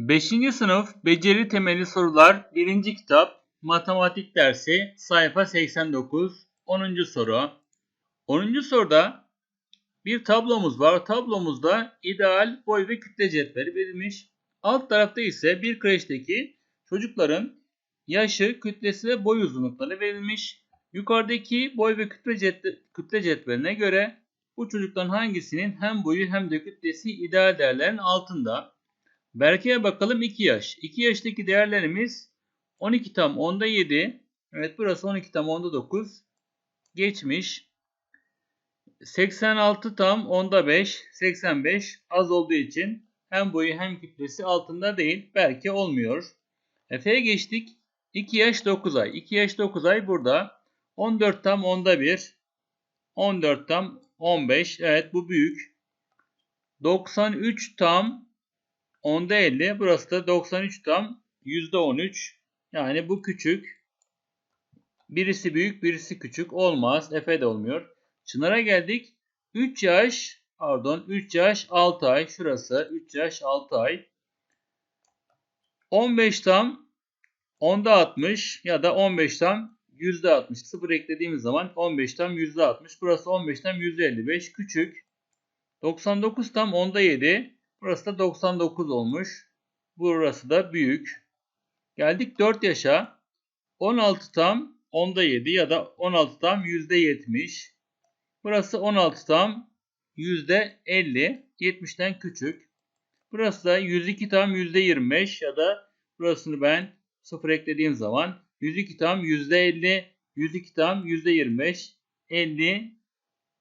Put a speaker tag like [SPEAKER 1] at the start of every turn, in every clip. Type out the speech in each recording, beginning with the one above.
[SPEAKER 1] 5. sınıf beceri temelli sorular 1. kitap matematik dersi sayfa 89 10. soru. 10. soruda bir tablomuz var. Tablomuzda ideal boy ve kütle cetveli verilmiş. Alt tarafta ise bir kreşteki çocukların yaşı, kütlesi ve boy uzunlukları verilmiş. Yukarıdaki boy ve kütle, cet- kütle cetveline göre bu çocukların hangisinin hem boyu hem de kütlesi ideal değerlerin altında. Berke'ye bakalım 2 yaş. 2 yaştaki değerlerimiz 12 tam 10'da 7. Evet burası 12 tam 10'da 9. Geçmiş. 86 tam 10'da 5. 85 az olduğu için hem boyu hem kütlesi altında değil. Berke olmuyor. Efe'ye geçtik. 2 yaş 9 ay. 2 yaş 9 ay burada. 14 tam 10'da 1. 14 tam 15. Evet bu büyük. 93 tam 10'da 50. Burası da 93 tam %13. Yani bu küçük. Birisi büyük birisi küçük. Olmaz. Efe de olmuyor. Çınar'a geldik. 3 yaş pardon 3 yaş 6 ay. Şurası 3 yaş 6 ay. 15 tam 10'da 60 ya da 15 tam %60. Sıfır eklediğimiz zaman 15 tam %60. Burası 15 tam %55. Küçük. 99 tam 10'da 7. Burası da 99 olmuş. Burası da büyük. Geldik 4 yaşa. 16 tam 10'da 7 ya da 16 tam %70. Burası 16 tam %50. 70'ten küçük. Burası da 102 tam %25 ya da burasını ben 0 eklediğim zaman 102 tam %50, 102 tam %25, 50,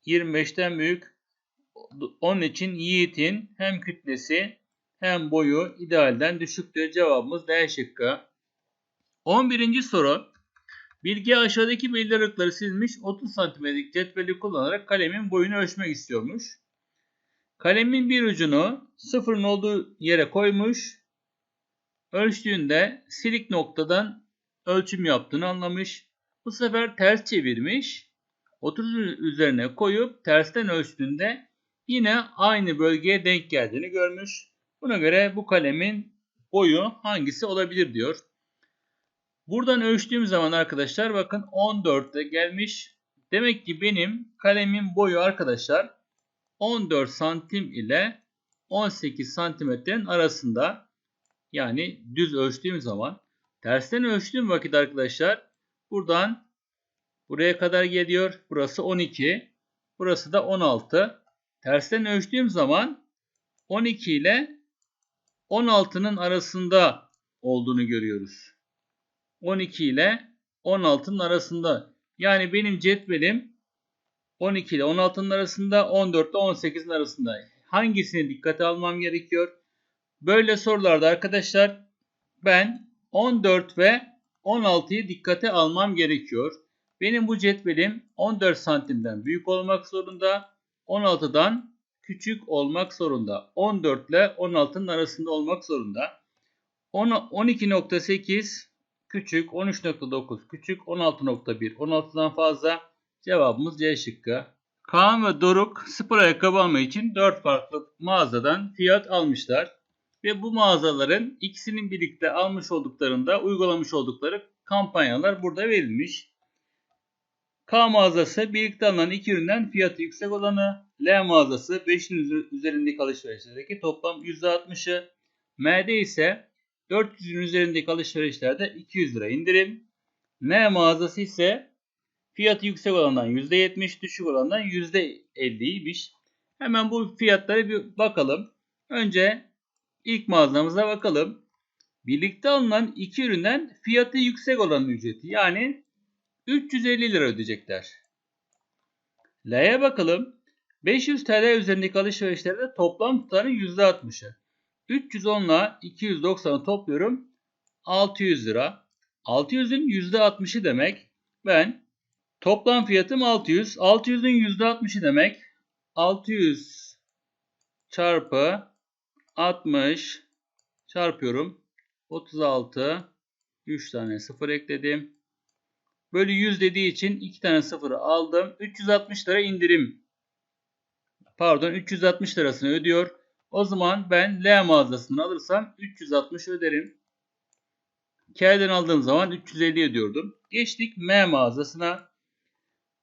[SPEAKER 1] 25'ten büyük. Onun için Yiğit'in hem kütlesi hem boyu idealden düşüktür. Cevabımız D şıkkı. 11. soru. Bilge aşağıdaki ırkları silmiş 30 cm'lik cetveli kullanarak kalemin boyunu ölçmek istiyormuş. Kalemin bir ucunu sıfırın olduğu yere koymuş. Ölçtüğünde silik noktadan ölçüm yaptığını anlamış. Bu sefer ters çevirmiş. 30 üzerine koyup tersten ölçtüğünde yine aynı bölgeye denk geldiğini görmüş. Buna göre bu kalemin boyu hangisi olabilir diyor. Buradan ölçtüğüm zaman arkadaşlar bakın 14'te gelmiş. Demek ki benim kalemin boyu arkadaşlar 14 santim ile 18 santimetrenin arasında. Yani düz ölçtüğüm zaman. Tersten ölçtüğüm vakit arkadaşlar buradan buraya kadar geliyor. Burası 12. Burası da 16. Tersten ölçtüğüm zaman 12 ile 16'nın arasında olduğunu görüyoruz. 12 ile 16'nın arasında. Yani benim cetvelim 12 ile 16'nın arasında, 14 ile 18'in arasında. Hangisini dikkate almam gerekiyor? Böyle sorularda arkadaşlar ben 14 ve 16'yı dikkate almam gerekiyor. Benim bu cetvelim 14 santimden büyük olmak zorunda. 16'dan küçük olmak zorunda. 14 ile 16'nın arasında olmak zorunda. 12.8 küçük, 13.9 küçük, 16.1 16'dan fazla. Cevabımız C şıkkı. Kaan ve Doruk spor ayakkabı almak için 4 farklı mağazadan fiyat almışlar. Ve bu mağazaların ikisinin birlikte almış olduklarında uygulamış oldukları kampanyalar burada verilmiş. K mağazası birlikte alınan iki üründen fiyatı yüksek olanı, L mağazası 5'in üzerindeki alışverişlerdeki toplam %60'ı, M'de ise 400'ün üzerindeki alışverişlerde 200 lira indirim, N mağazası ise fiyatı yüksek olandan %70, düşük olandan %50'ymiş. Hemen bu fiyatlara bir bakalım. Önce ilk mağazamıza bakalım. Birlikte alınan iki üründen fiyatı yüksek olan ücreti yani 350 lira ödeyecekler. L'ye bakalım. 500 TL üzerindeki alışverişlerde toplam tutarın %60'ı. 310 ile 290'ı topluyorum. 600 lira. 600'ün %60'ı demek. Ben toplam fiyatım 600. 600'ün %60'ı demek. 600 çarpı 60 çarpıyorum. 36 3 tane 0 ekledim. Bölü 100 dediği için 2 tane 0'ı aldım. 360 lira indirim. Pardon 360 lirasını ödüyor. O zaman ben L mağazasını alırsam 360 öderim. K'den aldığım zaman 350 ödüyordum. Geçtik M mağazasına.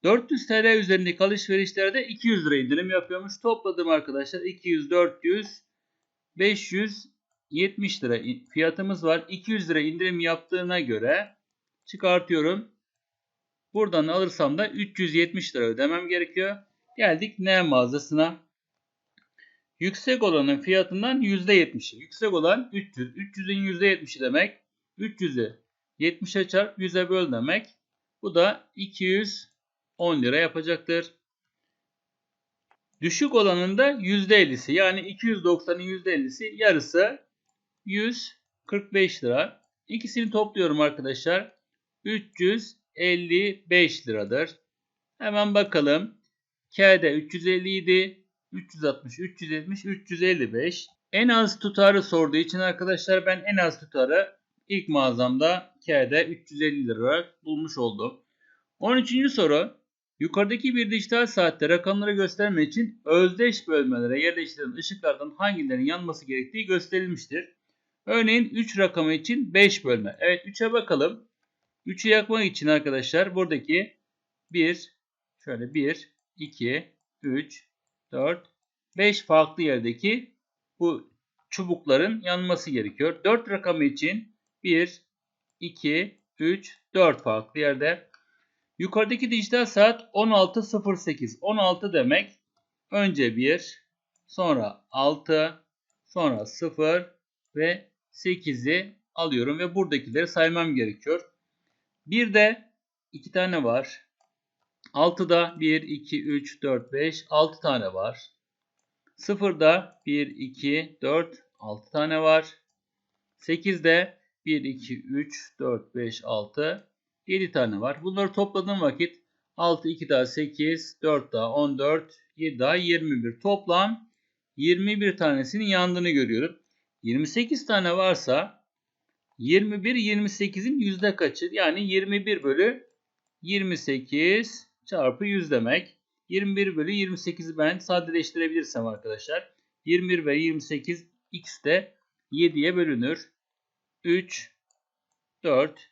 [SPEAKER 1] 400 TL üzerindeki alışverişlerde 200 lira indirim yapıyormuş. Topladım arkadaşlar 200, 400, 570 lira fiyatımız var. 200 lira indirim yaptığına göre çıkartıyorum. Buradan alırsam da 370 lira ödemem gerekiyor. Geldik N mağazasına. Yüksek olanın fiyatından %70'i. Yüksek olan 300. 300'ün %70'i demek. 300'ü 70'e çarp 100'e böl demek. Bu da 210 lira yapacaktır. Düşük olanın da %50'si. Yani 290'ın %50'si yarısı 145 lira. İkisini topluyorum arkadaşlar. 355 liradır. Hemen bakalım. K'de 350 idi. 360, 370, 355. En az tutarı sorduğu için arkadaşlar ben en az tutarı ilk mağazamda K'de 350 lira bulmuş oldum. 13. soru. Yukarıdaki bir dijital saatte rakamları göstermek için özdeş bölmelere yerleştirilen ışıklardan hangilerinin yanması gerektiği gösterilmiştir. Örneğin 3 rakamı için 5 bölme. Evet 3'e bakalım. 3'ü yakmak için arkadaşlar buradaki 1, şöyle 1, 2, 3, 4, 5 farklı yerdeki bu çubukların yanması gerekiyor. 4 rakamı için 1, 2, 3, 4 farklı yerde. Yukarıdaki dijital saat 16.08. 16 demek önce 1, sonra 6, sonra 0 ve 8'i alıyorum ve buradakileri saymam gerekiyor. Bir de 2 tane var. 6'da 1, 2, 3, 4, 5, 6 tane var. 0'da 1, 2, 4, 6 tane var. 8'de 1, 2, 3, 4, 5, 6, 7 tane var. Bunları topladığım vakit 6, 2 daha 8, 4 daha 14, 7 daha 21. Toplam 21 tanesinin yandığını görüyorum. 28 tane varsa 21 28'in yüzde kaçı? Yani 21 bölü 28 çarpı 100 demek. 21 bölü 28'i ben sadeleştirebilirsem arkadaşlar. 21 ve 28 x de 7'ye bölünür. 3, 4,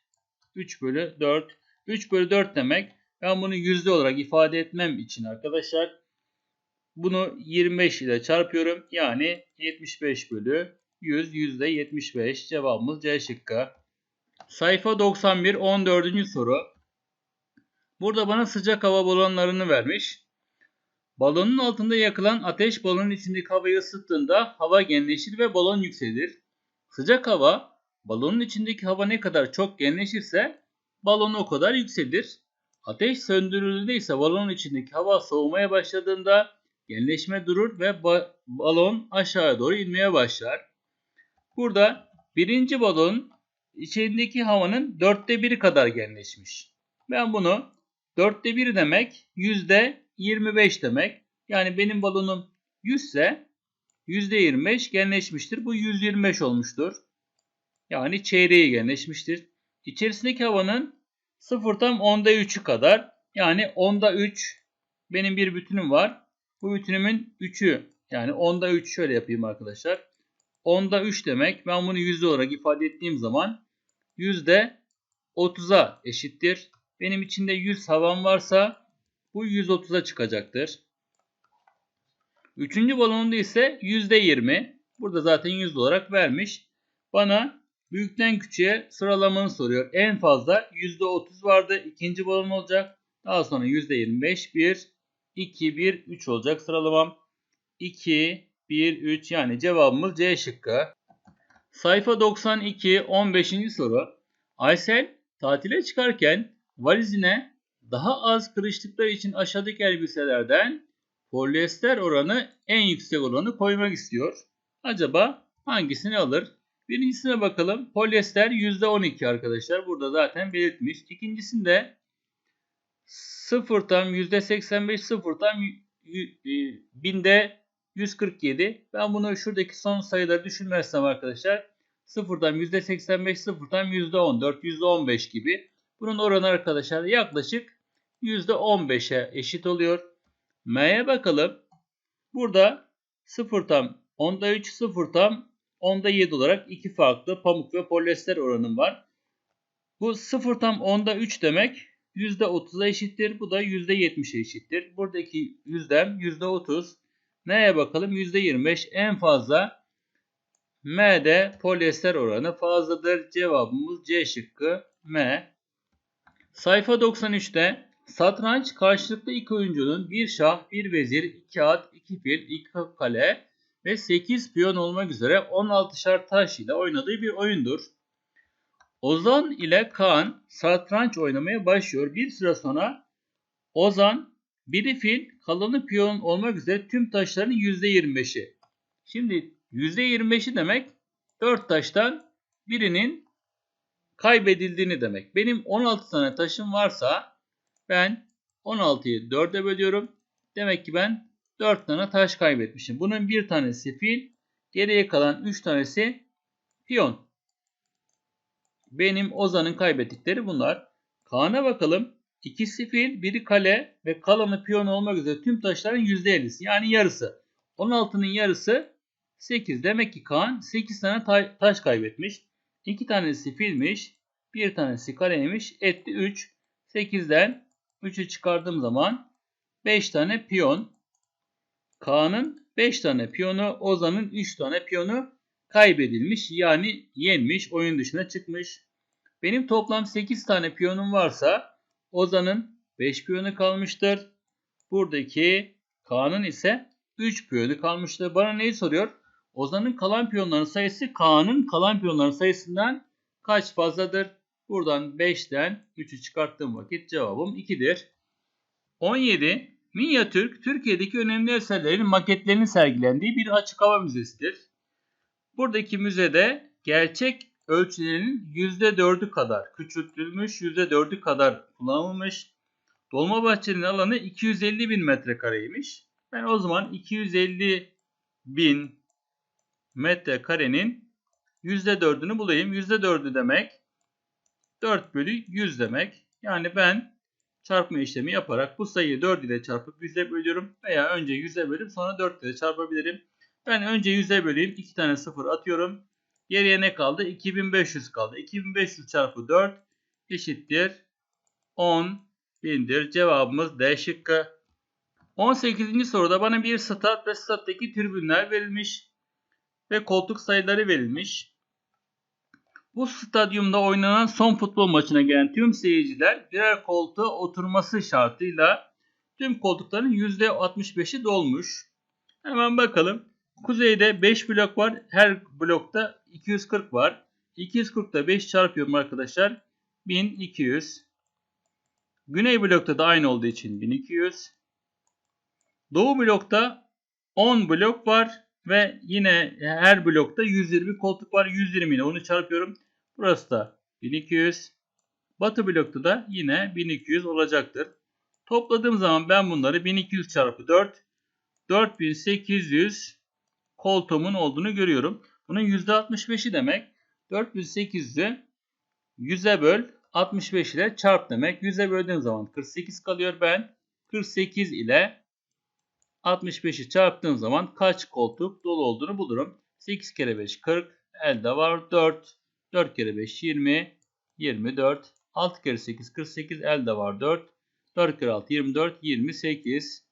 [SPEAKER 1] 3 bölü 4. 3 bölü 4 demek. Ben bunu yüzde olarak ifade etmem için arkadaşlar bunu 25 ile çarpıyorum. Yani 75 bölü 100 yüzde 75 cevabımız C şıkkı. Sayfa 91 14. soru. Burada bana sıcak hava balonlarını vermiş. Balonun altında yakılan ateş balonun içindeki havayı ısıttığında hava genleşir ve balon yükselir. Sıcak hava balonun içindeki hava ne kadar çok genleşirse balon o kadar yükselir. Ateş söndürüldüğünde ise balonun içindeki hava soğumaya başladığında genleşme durur ve ba balon aşağıya doğru inmeye başlar. Burada birinci balon içindeki havanın dörtte biri kadar genleşmiş. Ben bunu dörtte bir demek yüzde 25 demek. Yani benim balonum 100 ise yüzde 25 genleşmiştir. Bu 125 olmuştur. Yani çeyreği genleşmiştir. İçerisindeki havanın 0 tam onda 3'ü kadar. Yani onda 3 benim bir bütünüm var. Bu bütünümün 3'ü yani onda 3 şöyle yapayım arkadaşlar. Onda 3 demek. Ben bunu yüzde olarak ifade ettiğim zaman yüzde 30'a eşittir. Benim içinde 100 havam varsa bu 130'a çıkacaktır. Üçüncü balonunda ise yüzde 20. Burada zaten yüzde olarak vermiş. Bana büyükten küçüğe sıralamanı soruyor. En fazla yüzde 30 vardı. İkinci balon olacak. Daha sonra yüzde 25. 1, 2, 1, 3 olacak sıralamam. 2, 1, 3 yani cevabımız C şıkkı. Sayfa 92 15. soru. Aysel tatile çıkarken valizine daha az kırıştıkları için aşağıdaki elbiselerden polyester oranı en yüksek olanı koymak istiyor. Acaba hangisini alır? Birincisine bakalım. Polyester %12 arkadaşlar. Burada zaten belirtmiş. İkincisinde 0 tam %85 0 tam binde 147. Ben bunu şuradaki son sayıları düşünmezsem arkadaşlar sıfırdan %85, sıfırdan %14, %15 gibi. Bunun oranı arkadaşlar yaklaşık %15'e eşit oluyor. M'ye bakalım. Burada 0 tam Onda 3 0 tam. Onda 7 olarak iki farklı pamuk ve polyester oranım var. Bu 0 tam onda 3 demek %30'a eşittir. Bu da %70'e eşittir. Buradaki yüzdem %30. Neye bakalım? %25 en fazla M'de polyester oranı fazladır. Cevabımız C şıkkı M. Sayfa 93'te satranç karşılıklı iki oyuncunun bir şah, bir vezir, iki at, iki fil, iki kale ve 8 piyon olmak üzere 16'şar taş ile oynadığı bir oyundur. Ozan ile Kaan satranç oynamaya başlıyor. Bir süre sonra Ozan biri fil, kalanı piyon olmak üzere tüm taşların %25'i. Şimdi %25'i demek 4 taştan birinin kaybedildiğini demek. Benim 16 tane taşım varsa ben 16'yı 4'e bölüyorum. Demek ki ben 4 tane taş kaybetmişim. Bunun bir tanesi fil, geriye kalan 3 tanesi piyon. Benim Ozan'ın kaybettikleri bunlar. Kaan'a bakalım. İkisi fil, biri kale ve kalanı piyon olmak üzere tüm taşların %50'si yani yarısı. 16'nın yarısı 8. Demek ki Kaan 8 tane ta taş kaybetmiş. 2 tanesi filmiş, bir tanesi kaleymiş. Etti 3. 8'den 3'ü çıkardığım zaman 5 tane piyon. Kaan'ın 5 tane piyonu, Ozan'ın 3 tane piyonu kaybedilmiş. Yani yenmiş, oyun dışına çıkmış. Benim toplam 8 tane piyonum varsa Ozan'ın 5 piyonu kalmıştır. Buradaki Kaan'ın ise 3 piyonu kalmıştır. Bana neyi soruyor? Ozan'ın kalan piyonların sayısı Kaan'ın kalan piyonların sayısından kaç fazladır? Buradan 5'ten 3'ü çıkarttığım vakit cevabım 2'dir. 17. Minyatürk, Türkiye'deki önemli eserlerin maketlerinin sergilendiği bir açık hava müzesidir. Buradaki müzede gerçek ölçülerinin %4'ü kadar küçültülmüş, %4'ü kadar kullanılmış. Dolmabahçe'nin alanı 250 bin metrekareymiş. Ben o zaman 250 bin metrekarenin %4'ünü bulayım. %4'ü demek 4 bölü 100 demek. Yani ben çarpma işlemi yaparak bu sayıyı 4 ile çarpıp 100'e bölüyorum. Veya önce 100'e bölüp sonra 4 ile çarpabilirim. Ben önce 100'e böleyim. 2 tane 0 atıyorum. Geriye ne kaldı? 2500 kaldı. 2500 çarpı 4 eşittir 10 bindir. Cevabımız D şıkkı. 18. soruda bana bir stat ve stat'taki tribünler verilmiş ve koltuk sayıları verilmiş. Bu stadyumda oynanan son futbol maçına gelen tüm seyirciler birer koltuğa oturması şartıyla tüm koltukların %65'i dolmuş. Hemen bakalım. Kuzeyde 5 blok var. Her blokta 240 var. 240'da 5 çarpıyorum arkadaşlar. 1200. Güney blokta da aynı olduğu için 1200. Doğu blokta 10 blok var. Ve yine her blokta 120 koltuk var. 120 ile onu çarpıyorum. Burası da 1200. Batı blokta da yine 1200 olacaktır. Topladığım zaman ben bunları 1200 çarpı 4 4800 koltuğumun olduğunu görüyorum. Bunun %65'i demek. 4800'ü 100'e böl 65 ile çarp demek. 100'e böldüğüm zaman 48 kalıyor. Ben 48 ile 65'i çarptığım zaman kaç koltuk dolu olduğunu bulurum. 8 kere 5 40. Elde var 4. 4 kere 5 20. 24. 6 kere 8 48. Elde var 4. 4 kere 6 24. 28.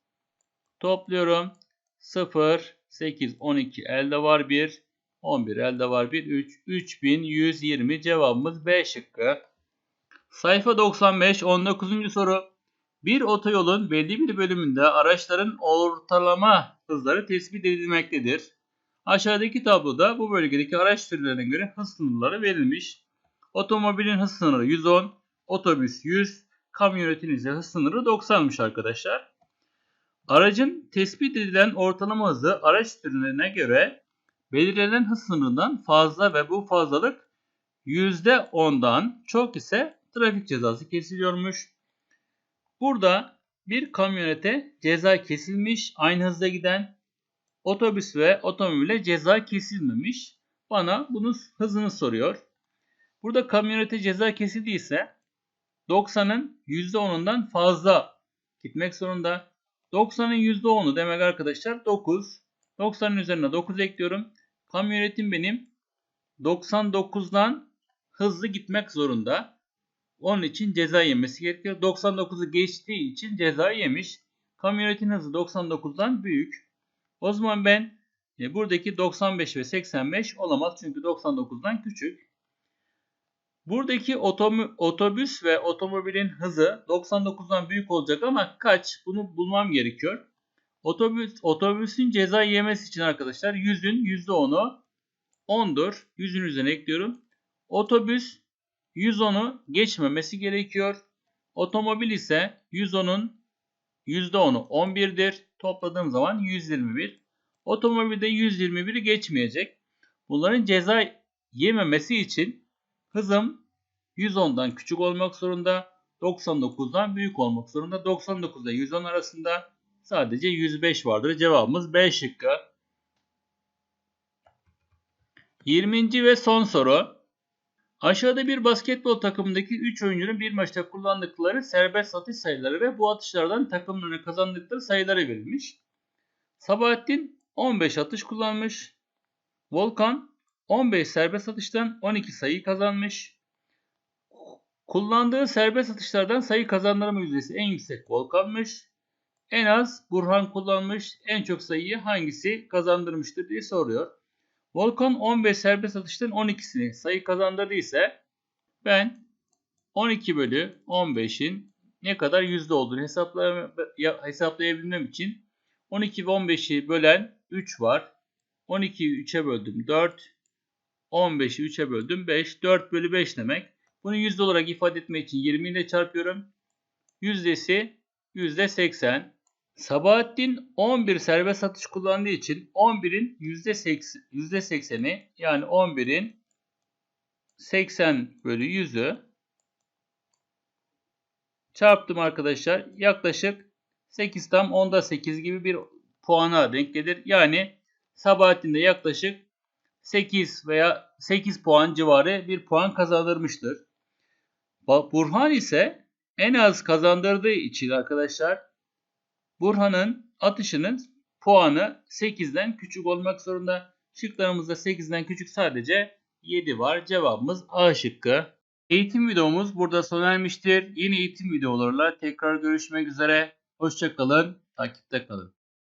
[SPEAKER 1] Topluyorum. 0. 8 12 elde var 1. 11 elde var 1. 3. 3120 cevabımız B şıkkı. Sayfa 95 19. soru. Bir otoyolun belli bir bölümünde araçların ortalama hızları tespit edilmektedir. Aşağıdaki tabloda bu bölgedeki araç türlerine göre hız sınırları verilmiş. Otomobilin hız sınırı 110, otobüs 100, kamyonetin ise hız sınırı 90'mış arkadaşlar. Aracın tespit edilen ortalama hızı araç türlerine göre belirlenen hız sınırından fazla ve bu fazlalık %10'dan çok ise trafik cezası kesiliyormuş. Burada bir kamyonete ceza kesilmiş, aynı hızda giden otobüs ve otomobile ceza kesilmemiş. Bana bunun hızını soruyor. Burada kamyonete ceza kesildiyse 90'ın %10'undan fazla gitmek zorunda. 90'ın %10'u demek arkadaşlar 9. 90'ın üzerine 9 ekliyorum. Kamyonetim benim 99'dan hızlı gitmek zorunda. Onun için ceza yemesi gerekiyor. 99'u geçtiği için ceza yemiş. Kamyonetin hızı 99'dan büyük. O zaman ben e, buradaki 95 ve 85 olamaz çünkü 99'dan küçük. Buradaki otobüs ve otomobilin hızı 99'dan büyük olacak ama kaç? Bunu bulmam gerekiyor. Otobüs otobüsün ceza yemesi için arkadaşlar 100'ün %10'u 10'dur. 100'ün üzerine ekliyorum. Otobüs 110'u geçmemesi gerekiyor. Otomobil ise 110'un %10'u 11'dir. Topladığım zaman 121. Otomobilde 121'i geçmeyecek. Bunların ceza yememesi için hızım 110'dan küçük olmak zorunda. 99'dan büyük olmak zorunda. 99 ile 110 arasında sadece 105 vardır. Cevabımız B şıkkı. 20. ve son soru. Aşağıda bir basketbol takımındaki 3 oyuncunun bir maçta kullandıkları serbest atış sayıları ve bu atışlardan takımlarına kazandıkları sayıları verilmiş. Sabahattin 15 atış kullanmış. Volkan 15 serbest atıştan 12 sayı kazanmış. Kullandığı serbest atışlardan sayı kazandırma yüzdesi en yüksek Volkan'mış. En az Burhan kullanmış. En çok sayıyı hangisi kazandırmıştır diye soruyor. Volkan 15 serbest atıştan 12'sini sayı kazandırdıysa ben 12 bölü 15'in ne kadar yüzde olduğunu hesapla hesaplayabilmem için 12 ve 15'i bölen 3 var. 12'yi 3'e böldüm 4. 15'i 3'e böldüm 5. 4 bölü 5 demek. Bunu yüzde olarak ifade etmek için 20 ile çarpıyorum. Yüzdesi yüzde 80. Sabahattin 11 serbest atış kullandığı için 11'in %80'i yani 11'in 80 bölü 100'ü çarptım arkadaşlar. Yaklaşık 8 tam 10'da 8 gibi bir puana denk gelir. Yani Sabahattin de yaklaşık 8 veya 8 puan civarı bir puan kazandırmıştır. Burhan ise en az kazandırdığı için arkadaşlar Burhan'ın atışının puanı 8'den küçük olmak zorunda. Şıklarımızda 8'den küçük sadece 7 var. Cevabımız A şıkkı. Eğitim videomuz burada sona ermiştir. Yeni eğitim videolarla tekrar görüşmek üzere. Hoşçakalın, takipte kalın.